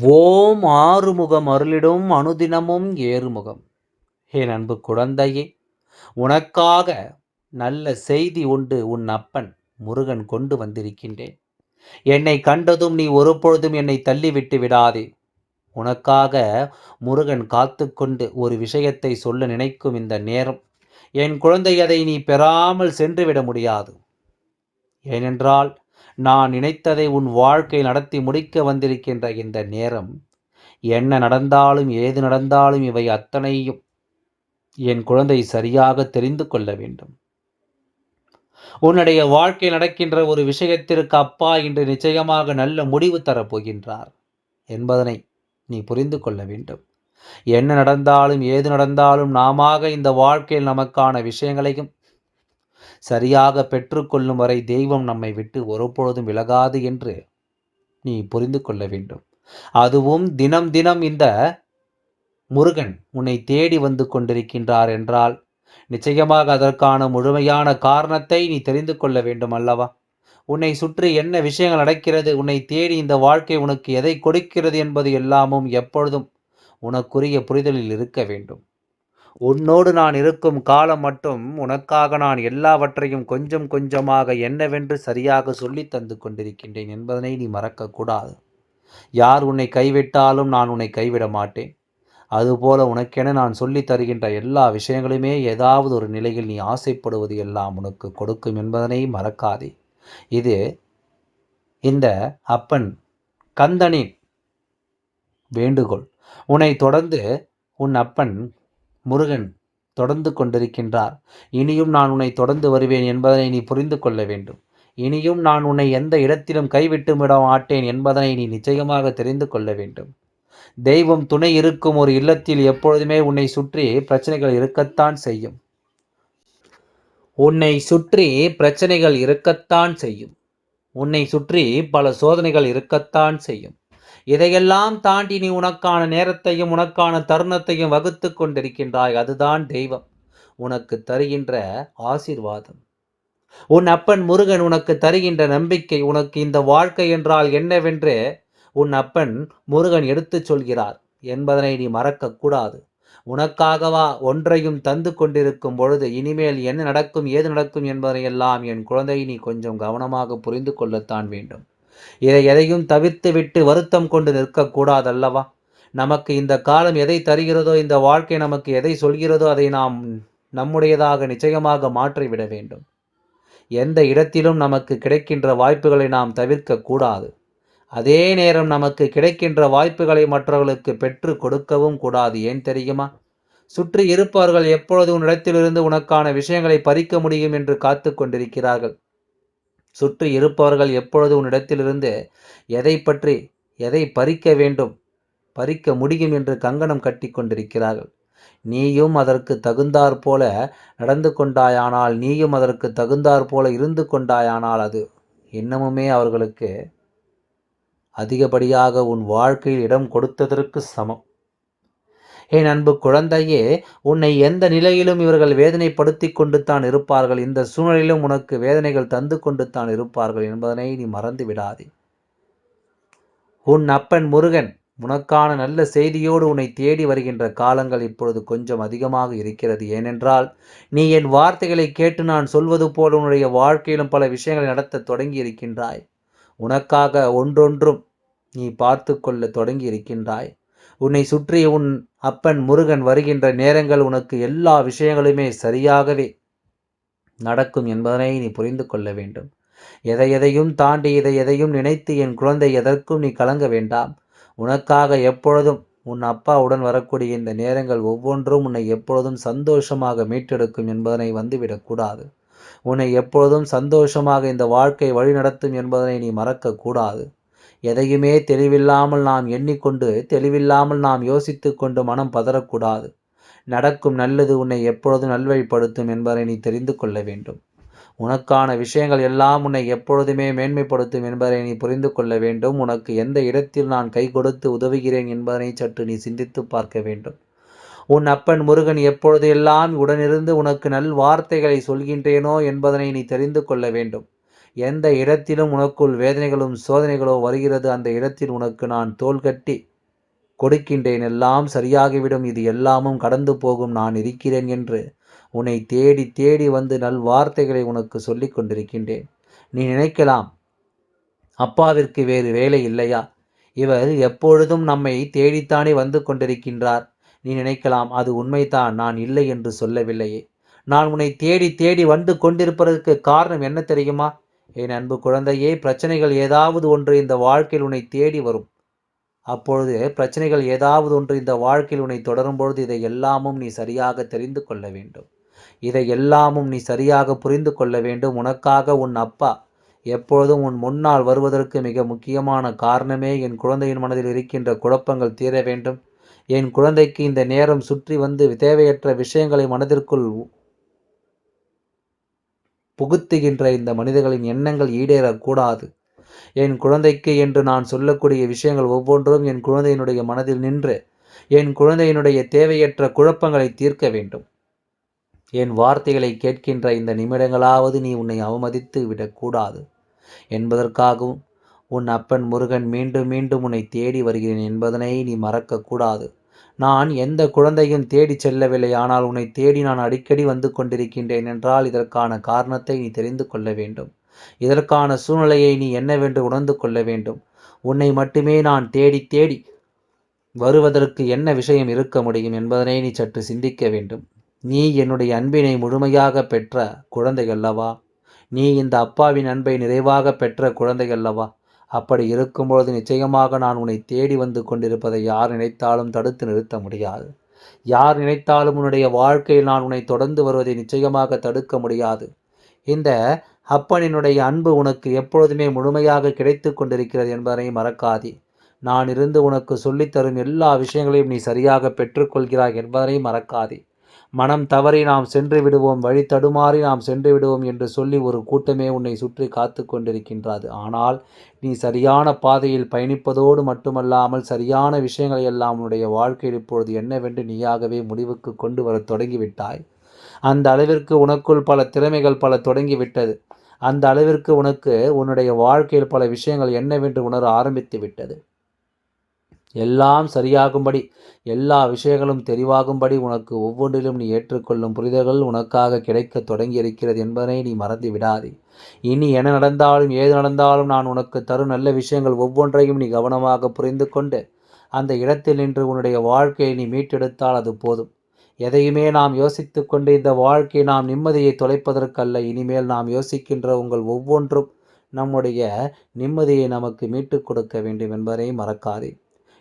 ஓம் ஆறுமுகம் அருளிடும் அனுதினமும் ஏறுமுகம். என் அன்பு குழந்தையே உனக்காக நல்ல செய்தி உண்டு உன் அப்பன் முருகன் கொண்டு வந்திருக்கின்றேன். என்னை கண்டதும் நீ ஒருபொழுதும் என்னை தள்ளிவிட்டு விடாதே. உனக்காக முருகன் காத்து கொண்டு ஒரு விஷயத்தை சொல்ல நினைக்கும் இந்த நேரம். என் குழந்தை அதை நீ பெறாமல் சென்றுவிட முடியாது. ஏனென்றால் நான் நினைத்ததை உன் வாழ்க்கை நடத்தி முடிக்க வந்திருக்கின்ற இந்த நேரம். என்ன நடந்தாலும் ஏது நடந்தாலும் இவை அத்தனையும் என் குழந்தை சரியாக தெரிந்து கொள்ள வேண்டும். உன்னுடைய வாழ்க்கை நடக்கின்ற ஒரு விஷயத்திற்கு அப்பா இன்று நிச்சயமாக நல்ல முடிவு தரப்போகின்றார் என்பதனை நீ புரிந்து கொள்ள வேண்டும். என்ன நடந்தாலும் ஏது நடந்தாலும் நாம இந்த வாழ்க்கையில் நமக்கான விஷயங்களையும் சரியாக பெற்றுக்கொள்ளும் வரை தெய்வம் நம்மை விட்டு ஒருபொழுதும் விலகாது என்று நீ புரிந்து கொள்ள வேண்டும். அதுவும் தினம் தினம் இந்த முருகன் உன்னை தேடி வந்து கொண்டிருக்கின்றார் என்றால் நிச்சயமாக அதற்கான முழுமையான காரணத்தை நீ தெரிந்து கொள்ள வேண்டும் அல்லவா? உன்னை சுற்றி என்ன விஷயங்கள் நடக்கிறது? உன்னை தேடி இந்த வாழ்க்கை உனக்கு எதை கொடுக்கிறது என்பது எல்லாமும் எப்பொழுதும் உனக்குரிய புரிதலில் இருக்க வேண்டும். உன்னோடு நான் இருக்கும் காலம் மட்டும் உனக்காக நான் எல்லாவற்றையும் கொஞ்சம் கொஞ்சமாக என்னவென்று சரியாக சொல்லி தந்து கொண்டிருக்கின்றேன் என்பதனை நீ மறக்கக்கூடாது. யார் உன்னை கைவிட்டாலும் நான் உன்னை கைவிட மாட்டேன். அதுபோல உனக்கென நான் சொல்லி தருகின்ற எல்லா விஷயங்களுமே ஏதாவது ஒரு நிலையில் நீ ஆசைப்படுவது எல்லாம் உனக்கு கொடுக்கும் என்பதனை மறக்காதே. இது இந்த அப்பன் கந்தனின் வேண்டுகோள். உன்னை தொடர்ந்து உன் அப்பன் முருகன் தொடர்ந்து கொண்டிருக்கின்றார். இனியும் நான் உன்னை தொடர்ந்து வருவேன் என்பதனை நீ புரிந்து கொள்ள வேண்டும். இனியும் நான் உன்னை எந்த இடத்திலும் கைவிட்டு விட மாட்டேன் என்பதனை நீ நிச்சயமாக தெரிந்து கொள்ள வேண்டும். தெய்வம் துணை இருக்கும் ஒரு இல்லத்தில் எப்பொழுதுமே உன்னை சுற்றி பிரச்சனைகள் இருக்கத்தான் செய்யும். உன்னை சுற்றி பிரச்சனைகள் இருக்கத்தான் செய்யும். உன்னை சுற்றி பல சோதனைகள் இருக்கத்தான் செய்யும். இதையெல்லாம் தாண்டி நீ உனக்கான நேரத்தையும் உனக்கான தருணத்தையும் வகுத்து கொண்டிருக்கின்றாய். அதுதான் தெய்வம். உனக்கு தருகின்ற ஆசிர்வாதம். உன் அப்பன் முருகன் உனக்கு தருகின்ற நம்பிக்கை உனக்கு இந்த வாழ்க்கை என்றால் என்னவென்று உன் அப்பன் முருகன் எடுத்துச் சொல்கிறார். என்பதனை நீ மறக்கக்கூடாது. உனக்காகவா ஒன்றையும் தந்து கொண்டிருக்கும் பொழுது இனிமேல் என்ன நடக்கும் ஏது நடக்கும் என்பதையெல்லாம் என் குழந்தை நீ கொஞ்சம் கவனமாக புரிந்து கொள்ளத்தான் வேண்டும். இதை எதையும் தவிர்த்து விட்டு வருத்தம் கொண்டு நிற்கக்கூடாதல்லவா? நமக்கு இந்த காலம் எதை தருகிறதோ இந்த வாழ்க்கை நமக்கு எதை சொல்கிறதோ அதை நாம் நம்முடையதாக நிச்சயமாக மாற்றிவிட வேண்டும். எந்த இடத்திலும் நமக்கு கிடைக்கின்ற வாய்ப்புகளை நாம் தவிர்க்கக்கூடாது. அதே நேரம் நமக்கு கிடைக்கின்ற வாய்ப்புகளை மற்றவர்களுக்கு பெற்று கொடுக்கவும் கூடாது. ஏன் தெரியுமா? சுற்றி இருப்பவர்கள் எப்பொழுது உன்னிடத்திலிருந்து உனக்கான விஷயங்களை பறிக்க முடியும் என்று காத்து கொண்டிருக்கிறார்கள். சுற்றி இருப்பவர்கள் எப்பொழுது உன்னிடத்திலிருந்து எதை பற்றி எதை பறிக்க வேண்டும் பறிக்க முடியும் என்று கங்கணம் கட்டி கொண்டிருக்கிறார்கள். நீயும் அதற்கு தகுந்தாற் போல நடந்து கொண்டாயானால் நீயும் அதற்கு தகுந்தாற் போல இருந்து கொண்டாயானால் அது இன்னமுமே அவர்களுக்கு அதிகப்படியாக உன் வாழ்க்கையில் இடம் கொடுத்ததற்கு சமம். என் அன்பு குழந்தையே உன்னை எந்த நிலையிலும் இவர்கள் வேதனைப்படுத்தி கொண்டு தான் இருப்பார்கள். இந்த சூழ்நிலையிலும் உனக்கு வேதனைகள் தந்து கொண்டு தான் இருப்பார்கள் என்பதனை நீ மறந்து விடாதே உன் அப்பன் முருகன் உனக்கான நல்ல செய்தியோடு உன்னை தேடி வருகின்ற காலங்கள் இப்பொழுது கொஞ்சம் அதிகமாக இருக்கிறது. ஏனென்றால் நீ என் வார்த்தைகளை கேட்டு நான் சொல்வது போல் உன்னுடைய வாழ்க்கையிலும் பல விஷயங்களை நடத்த தொடங்கி இருக்கின்றாய் உனக்காக ஒன்றொன்றும் நீ பார்த்து கொள்ள தொடங்கி இருக்கின்றாய் உன்னை சுற்றி உன் அப்பன் முருகன் வருகின்ற நேரங்கள் உனக்கு எல்லா விஷயங்களுமே சரியாகவே நடக்கும் என்பதனை நீ புரிந்து கொள்ள வேண்டும். எதை எதையும் தாண்டி இதை எதையும் நினைத்து என் குழந்தை எதற்கும் நீ கலங்க வேண்டாம். உனக்காக எப்பொழுதும் உன் அப்பாவுடன் வரக்கூடிய இந்த நேரங்கள் ஒவ்வொன்றும் உன்னை எப்பொழுதும் சந்தோஷமாக மீட்டெடுக்கும் என்பதனை வந்துவிடக்கூடாது உன்னை எப்பொழுதும் சந்தோஷமாக இந்த வாழ்க்கை வழிநடத்தும் என்பதனை நீ மறக்கக்கூடாது எதையுமே தெளிவில்லாமல் நாம் எண்ணிக்கொண்டு தெளிவில்லாமல் நாம் யோசித்து கொண்டு மனம் பதறக்கூடாது. நடக்கும் நல்லது உன்னை எப்பொழுது நல்வழிப்படுத்தும் என்பதை நீ தெரிந்து கொள்ள வேண்டும். உனக்கான விஷயங்கள் எல்லாம் உன்னை எப்பொழுதுமே மேன்மைப்படுத்தும் என்பதை நீ புரிந்து கொள்ள வேண்டும். உனக்கு எந்த இடத்தில் நான் கை கொடுத்து உதவுகிறேன் என்பதனை சற்று நீ சிந்தித்து பார்க்க வேண்டும். உன் அப்பன் முருகன் எப்பொழுது எல்லாம் உடனிருந்து உனக்கு நல் வார்த்தைகளை சொல்கின்றேனோ என்பதனை நீ தெரிந்து கொள்ள வேண்டும். எந்த இடத்திலும் உனக்குள் வேதனைகளும் சோதனைகளோ வருகிறது அந்த இடத்தில் உனக்கு நான் தோல் கட்டி கொடுக்கின்றேன். எல்லாம் சரியாகிவிடும் இது எல்லாமும் கடந்து போகும் நான் இருக்கிறேன் என்று உன்னை தேடி தேடி வந்து நல் வார்த்தைகளை உனக்கு சொல்லிக் கொண்டிருக்கின்றேன். நீ நினைக்கலாம் அப்பாவிற்கு வேறு வேலை இல்லையா? இவர் எப்பொழுதும் நம்மை தேடித்தானே வந்து கொண்டிருக்கின்றார். நீ நினைக்கலாம் அது உண்மைதான் நான் இல்லை என்று சொல்லவில்லையே. நான் உன்னை தேடி தேடி வந்து கொண்டிருப்பதற்கு காரணம் என்ன தெரியுமா? என் அன்பு குழந்தையே பிரச்சனைகள் ஏதாவது ஒன்று இந்த வாழ்க்கையில் உன்னை தேடி வரும். அப்பொழுது பிரச்சனைகள் ஏதாவது ஒன்று இந்த வாழ்க்கையில் உன்னை தொடரும் பொழுது இதை எல்லாமும் நீ சரியாக தெரிந்து கொள்ள வேண்டும். இதை எல்லாமும் நீ சரியாக புரிந்து கொள்ள வேண்டும். உனக்காக உன் அப்பா எப்பொழுதும் உன் முன்னால் வருவதற்கு மிக முக்கியமான காரணமே என் குழந்தையின் மனதில் இருக்கின்ற குழப்பங்கள் தீர வேண்டும். என் குழந்தைக்கு இந்த நேரம் சுற்றி வந்து தேவையற்ற விஷயங்களை மனதிற்குள் புகுத்துகின்ற இந்த மனிதர்களின் எண்ணங்கள் ஈடேறக்கூடாது. என் குழந்தைக்கு என்று நான் சொல்லக்கூடிய விஷயங்கள் ஒவ்வொன்றும் என் குழந்தையினுடைய மனதில் நின்று என் குழந்தையினுடைய தேவையற்ற குழப்பங்களை தீர்க்க வேண்டும். என் வார்த்தைகளை கேட்கின்ற இந்த நிமிடங்களாவது நீ உன்னை அவமதித்து விடக்கூடாது. என்பதற்காகவும் உன் அப்பன் முருகன் மீண்டும் மீண்டும் உன்னை தேடி வருகிறேன் என்பதனை நீ மறக்கக்கூடாது. நான் எந்த குழந்தையும் தேடி செல்லவில்லை ஆனால் உன்னை தேடி நான் அடிக்கடி வந்து கொண்டிருக்கின்றேன் என்றால் இதற்கான காரணத்தை நீ தெரிந்து கொள்ள வேண்டும். இதற்கான சூழ்நிலையை நீ என்னவென்று உணர்ந்து கொள்ள வேண்டும். உன்னை மட்டுமே நான் தேடி தேடி வருவதற்கு என்ன விஷயம் இருக்க முடியும் என்பதனை நீ சற்று சிந்திக்க வேண்டும். நீ என்னுடைய அன்பினை முழுமையாக பெற்ற குழந்தை அல்லவா? நீ இந்த அப்பாவின் அன்பை நிறைவாக பெற்ற குழந்தை அல்லவா? அப்படி இருக்கும்பொழுது நிச்சயமாக நான் உன்னை தேடி வந்து கொண்டிருப்பதை யார் நினைத்தாலும் தடுத்து நிறுத்த முடியாது. யார் நினைத்தாலும் உன்னுடைய வாழ்க்கையில் நான் உன்னை தொடர்ந்து வருவதை நிச்சயமாக தடுக்க முடியாது. இந்த அப்பனினுடைய அன்பு உனக்கு எப்பொழுதுமே முழுமையாக கிடைத்து கொண்டிருக்கிறது என்பதனை மறக்காதே. நான் இருந்து உனக்கு சொல்லித்தரும் எல்லா விஷயங்களையும் நீ சரியாக பெற்றுக்கொள்கிறாய் என்பதனை மறக்காதே. மனம் தவறி நாம் சென்று விடுவோம் வழி தடுமாறி நாம் சென்று விடுவோம் என்று சொல்லி ஒரு கூட்டமே உன்னை சுற்றி காத்து கொண்டிருக்கின்றது. ஆனால் நீ சரியான பாதையில் பயணிப்பதோடு மட்டுமல்லாமல் சரியான விஷயங்களை எல்லாம் உன்னுடைய வாழ்க்கையில் இப்பொழுது என்னவென்று நீயாகவே முடிவுக்கு கொண்டு வர தொடங்கிவிட்டாய். அந்த அளவிற்கு உனக்குள் பல திறமைகள் பல தொடங்கிவிட்டது. அந்த அளவிற்கு உனக்கு உன்னுடைய வாழ்க்கையில் பல விஷயங்கள் என்னவென்று உணர ஆரம்பித்து விட்டது எல்லாம் சரியாகும்படி எல்லா விஷயங்களும் தெரிவாகும்படி உனக்கு ஒவ்வொன்றிலும் நீ ஏற்றுக்கொள்ளும் புரிதல்கள் உனக்காக கிடைக்க தொடங்கி இருக்கிறது என்பதனை நீ மறந்து விடாதே. இனி என்ன நடந்தாலும் ஏது நடந்தாலும் நான் உனக்கு தரும் நல்ல விஷயங்கள் ஒவ்வொன்றையும் நீ கவனமாக புரிந்து கொண்டு அந்த இடத்தில் நின்று உன்னுடைய வாழ்க்கையை நீ மீட்டெடுத்தால் அது போதும். எதையுமே நாம் யோசித்து கொண்டு இந்த வாழ்க்கை நாம் நிம்மதியை தொலைப்பதற்கல்ல. இனிமேல் நாம் யோசிக்கின்ற உங்கள் ஒவ்வொன்றும் நம்முடைய நிம்மதியை நமக்கு மீட்டுக் கொடுக்க வேண்டும் என்பதை மறக்காதே.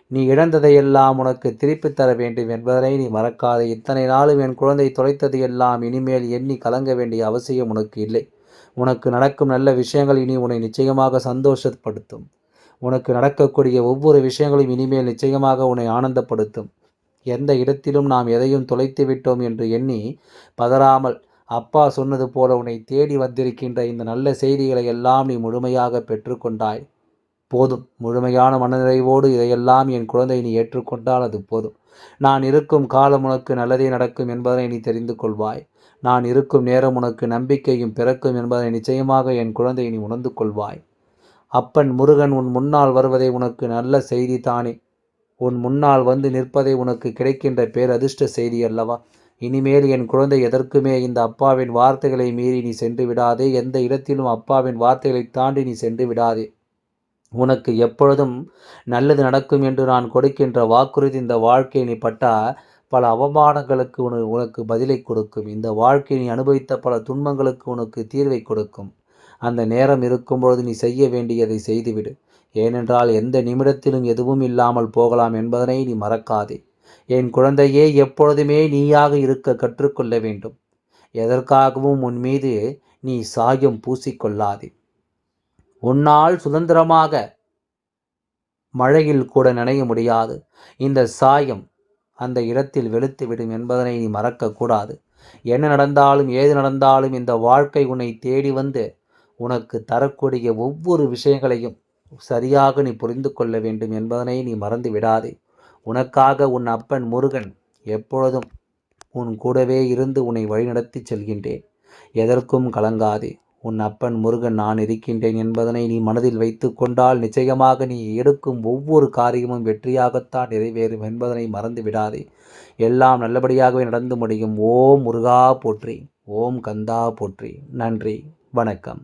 நீ இழந்ததையெல்லாம் உனக்கு திருப்பித் தர வேண்டும் என்பதனை நீ மறக்காதே. இத்தனை நாளும் என் குழந்தை தொலைத்தது எல்லாம் இனிமேல் எண்ணி கலங்க வேண்டிய அவசியம் உனக்கு இல்லை. உனக்கு நடக்கும் நல்ல விஷயங்கள் இனி உன்னை நிச்சயமாக சந்தோஷப்படுத்தும். உனக்கு நடக்கக்கூடிய ஒவ்வொரு விஷயங்களும் இனிமேல் நிச்சயமாக உன்னை ஆனந்தப்படுத்தும். எந்த இடத்திலும் நாம் எதையும் தொலைத்து விட்டோம் என்று எண்ணி பதறாமல் அப்பா சொன்னது போல உன்னை தேடி வந்திருக்கின்ற இந்த நல்ல செய்திகளை எல்லாம் நீ முழுமையாக பெற்றுக்கொண்டாய். போதும். முழுமையான மனநிறைவோடு இதையெல்லாம் என் குழந்தை நீ ஏற்றுக்கொண்டால் அது போதும். நான் இருக்கும் காலம் உனக்கு நல்லதே நடக்கும் என்பதை நீ தெரிந்து கொள்வாய். நான் இருக்கும் நேரம் உனக்கு நம்பிக்கையும் பிறக்கும் என்பதை நிச்சயமாக என் குழந்தை நீ உணர்ந்து கொள்வாய். அப்பன் முருகன் உன் முன்னால் வருவதை உனக்கு நல்ல செய்தி தானே. உன் முன்னால் வந்து நிற்பதை உனக்கு கிடைக்கின்ற பேரதிர்ஷ்ட செய்தி அல்லவா? இனிமேல் என் குழந்தை எதற்குமே இந்த அப்பாவின் வார்த்தைகளை மீறி நீ சென்று விடாதே. எந்த இடத்திலும் அப்பாவின் வார்த்தைகளை தாண்டி நீ சென்று விடாதே. உனக்கு எப்பொழுதும் நல்லது நடக்கும் என்று நான் கொடுக்கின்ற வாக்குறுதி இந்த வாழ்க்கை நீ பட்டா பல அவமானங்களுக்கு உன உனக்கு பதிலை கொடுக்கும். இந்த வாழ்க்கை நீ அனுபவித்த பல துன்பங்களுக்கு உனக்கு தீர்வை கொடுக்கும். அந்த நேரம் இருக்கும்பொழுது நீ செய்ய வேண்டியதை செய்துவிடு. ஏனென்றால் எந்த நிமிடத்திலும் எதுவும் இல்லாமல் போகலாம் என்பதனை நீ மறக்காதே. என் குழந்தையே எப்பொழுதுமே நீயாக இருக்க கற்றுக்கொள்ள வேண்டும். எதற்காகவும் உன் மீது நீ சாயம் பூசிக்கொள்ளாதே. உன்னால் சுதந்திரமாக மழையில் கூட நினைய முடியாது. இந்த சாயம் அந்த இடத்தில் வெளுத்துவிடும் என்பதனை நீ மறக்கக்கூடாது. என்ன நடந்தாலும் ஏது நடந்தாலும் இந்த வாழ்க்கை உன்னை தேடி வந்து உனக்கு தரக்கூடிய ஒவ்வொரு விஷயங்களையும் சரியாக நீ புரிந்து கொள்ள வேண்டும் என்பதனை நீ மறந்து விடாதே. உனக்காக உன் அப்பன் முருகன் எப்பொழுதும் உன் கூடவே இருந்து உன்னை வழிநடத்தி செல்கின்றேன். எதற்கும் கலங்காதே. உன் அப்பன் முருகன் நான் இருக்கின்றேன் என்பதனை நீ மனதில் வைத்து கொண்டால் நிச்சயமாக நீ எடுக்கும் ஒவ்வொரு காரியமும் வெற்றியாகத்தான் நிறைவேறும் என்பதனை மறந்து விடாதே. எல்லாம் நல்லபடியாகவே நடந்து முடியும். ஓம் முருகா போற்றி. ஓம் கந்தா போற்றி. நன்றி. வணக்கம்.